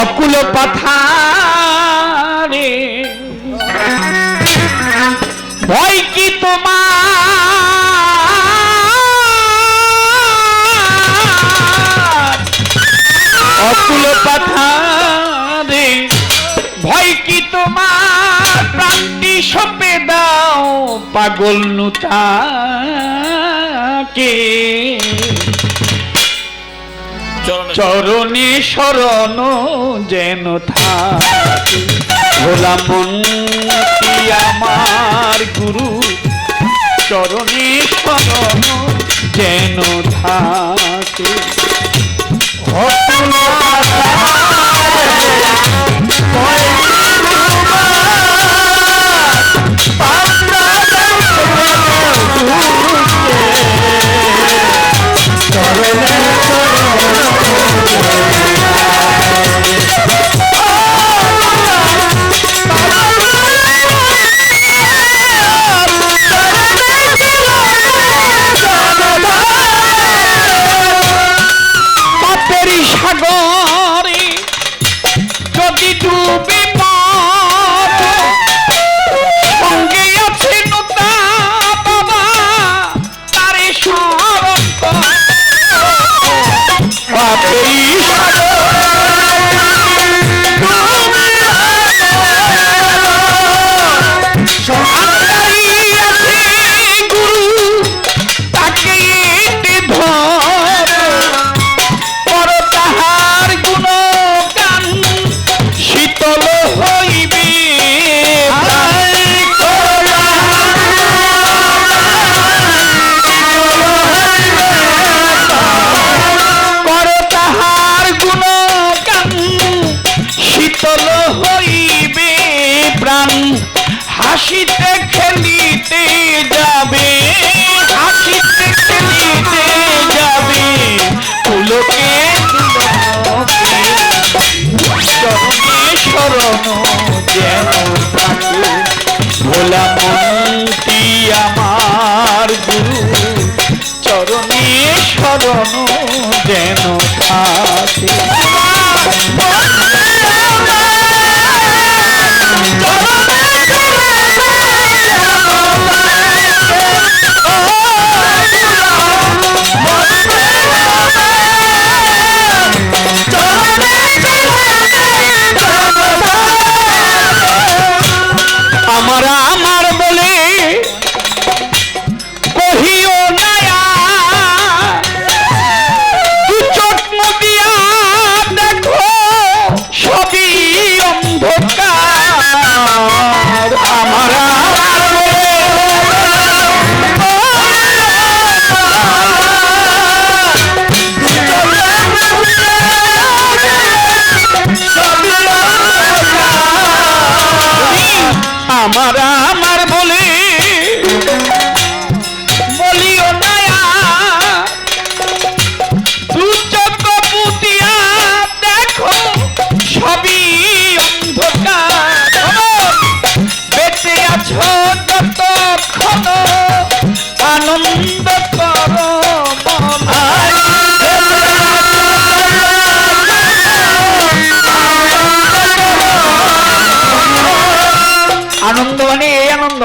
অকুল পাথারে তোমার প্রান্তি সপে দাও পাগল নুতাকে। চরণে শরণ যেন থাকে। ভোলা আমার গুরু চরণে শরণ যেন থাকে। পাপের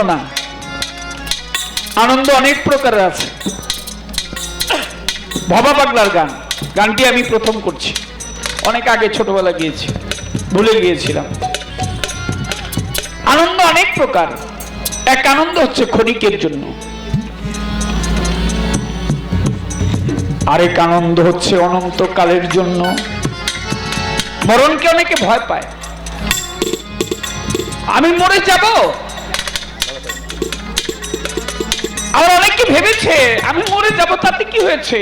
না আনন্দ অনেক প্রকারের আছে। ভবা পাগলার গান। গানটি আমি প্রথম করছি। অনেক আগে ছোটবেলা গিয়েছি। ভুলে গিয়েছিলাম। আনন্দ অনেক প্রকার। এক আনন্দ হচ্ছে ক্ষণিকের জন্য। আরেক আনন্দ হচ্ছে অনন্তকালের জন্য। মরণকে অনেকে ভয় পায়। আমি মরে যাব? আবার অনেকে ভেবেছে আমি মরে যাব তাতে কি হয়েছে?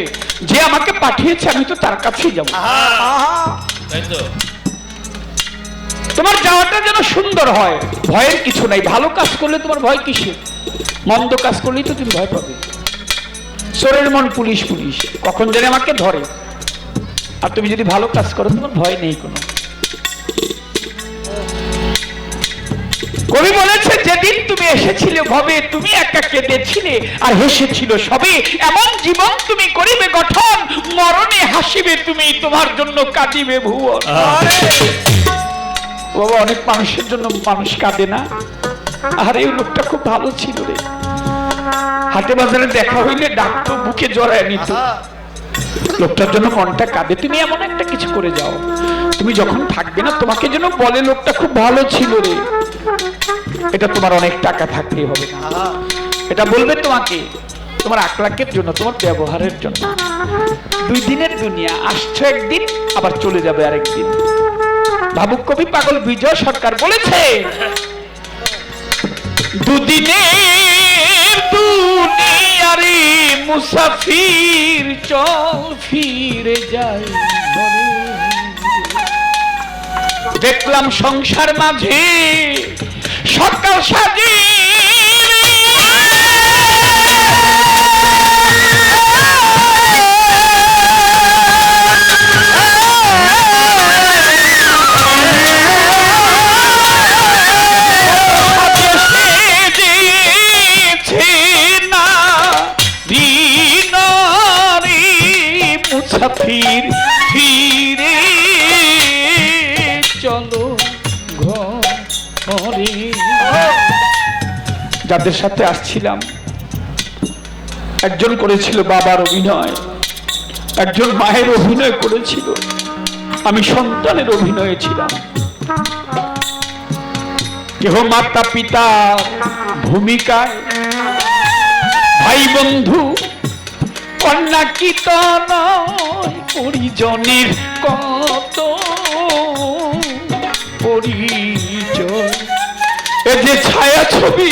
যে আমাকে পাঠিয়েছে আমি তো তার কাছেই যাব। তোমার যাওয়াটা যেন সুন্দর হয় ভয়ের কিছু নাই। ভালো কাজ করলে তোমার ভয় কিসে মন্দ কাজ করলেই তো তুমি ভয় পাবে। চোরের মন পুলিশ পুলিশ। কখন জানি আমাকে ধরে। আর তুমি যদি ভালো কাজ করো তোমার ভয় নেই কোনো। কবি বলেছে যেদিন তুমি এসেছিলে ভবে তুমি একা কেঁদেছিলে আর হেসেছিল সবে। এমন জীবন তুমি করিবে গঠন মরণে হাসিবে তুমি তোমার জন্য কাঁদিবে ভুবন বাবা অনেক মানুষের জন্য মানুষ কাঁদে না। আর এই লোকটা খুব ভালো ছিল রে। হাটে বাজারে দেখা হইলে ডাকতো বুকে জড়ায় নিত। লোকটার জন্য মনটা কাঁদে। তুমি এমন একটা কিছু করে যাও। তুমি যখন থাকবে না, তোমাকে যেন বলে লোকটা খুব ভালো ছিল রে। এটা তোমার অনেক টাকা থাকলেই হবে না। এটা বলবে তোমাকে, তোমার আকলাকের জন্য, তোমার ব্যবহারের জন্য। দুই দিনের দুনিয়া, আসছো একদিন, আবার চলে যাবে আরেকদিন। ভাবুক কবি পাগল বিজয় সরকার বলেছে দুনিয়ারে মুসাফির চল ফিরে ঘরে। দেখলাম সংসার মাঝে সকাল সাজে মুসাফির যাদের সাথে আসছিলাম, একজন করেছিল বাবার অভিনয়, একজন মায়ের অভিনয় করেছিল। আমি সন্তানের অভিনয়ে ছিলাম। কেহ মাতা পিতা ভূমিকায়, ভাই বন্ধু, কন্যা কীর্তন পরিজনের কত পরিচয়। এ যে ছায়া ছবি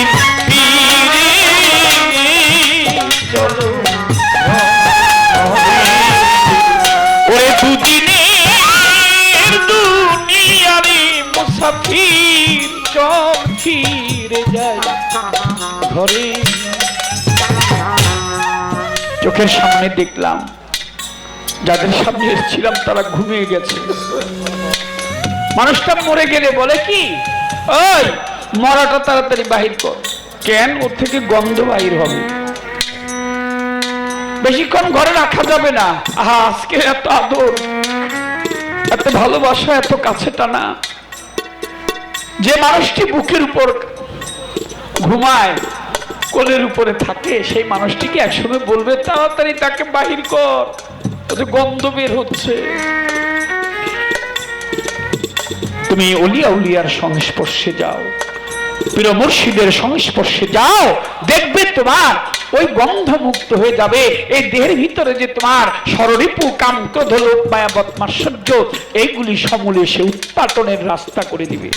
মুসাফির চল ঘরে চোখের সামনে দেখলাম, যাদের সামনে এসেছিলাম তারা ঘুমিয়ে গেছে। মানুষটা মরে গেলে বলে কি? ওই মরাটা তাড়াতাড়ি বাহির কর। কেন? ওর থেকে গন্ধ বাহির হবে। বেশিক্ষণ ঘরে রাখা যাবে না। আজকে এত আদর, এত ভালোবাসা, এত কাছে টানা। যে মানুষটি বুকের উপর ঘুমায়, কোলের উপরে থাকে, সেই মানুষটিকে একসময় বলবে, তাড়াতাড়ি তাকে বাহির কর গন্ধ বের হচ্ছে। তুমি অলিয়া উলিয়ার সংস্পর্শে যাও, প্রিয় মুর্শিদের সংস্পর্শে যাও, দেখবে তোমার ওই গন্ধ মুক্ত হয়ে যাবে, এই দেহের ভিতরে যে তোমার সররিপু কাম ক্রোধ লোভ মায়া বদমাশ্চর্য এইগুলি সমূলে সে উৎপাটনের রাস্তা করে দিবে।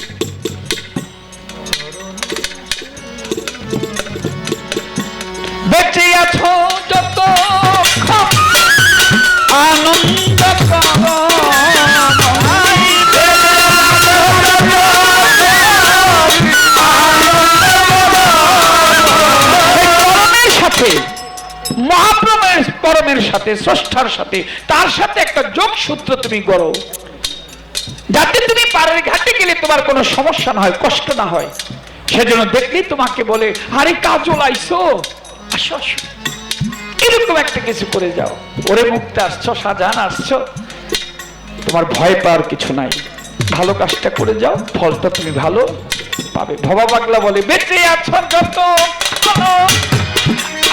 পরমের সাথে, স্রষ্টার সাথে, তার সাথে একটা যোগসূত্র তুমি করো। যাতে তুমি পাড়ের ঘাটে গেলে তোমার কোনো সমস্যা না হয়, কষ্ট না হয়। সেজন্য দেখলেই তোমাকে বলে, আরে কাজল, আইসো, আসো আসো। এরকম একটা কিছু করে যাও। ওরে মুক্ত, আসছো, সাজান, আসছো। তোমার ভয় পাওয়ার কিছু নাই। ভালো কাজটা করে যাও, ফলটা তুমি ভালো পাবে। ভবা পাগলা বলে, বেঁচে আছো যত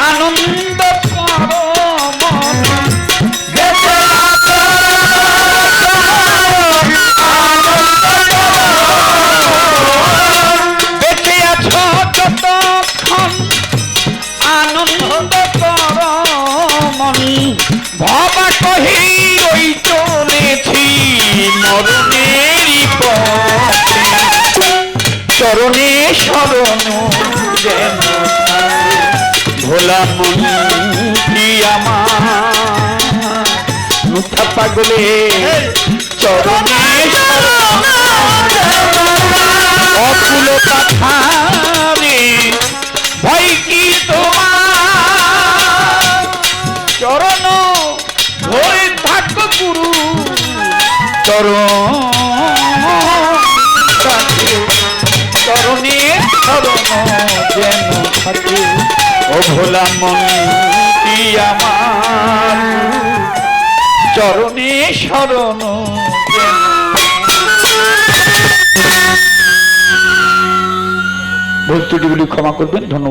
আনন্দ করো মন। পাগলে। চরণে শরণ অকুল পাথারে ভয় কি তোমার? চরণ ধরে থাকো গুরু। চরণ কাছে চরণে চরণ যেন থাকে। ও ভোলা মন্ত্রী আমার। চরণে শরণ ভুল ত্রুটিগুলি ক্ষমা করবেন ধন্যবাদ।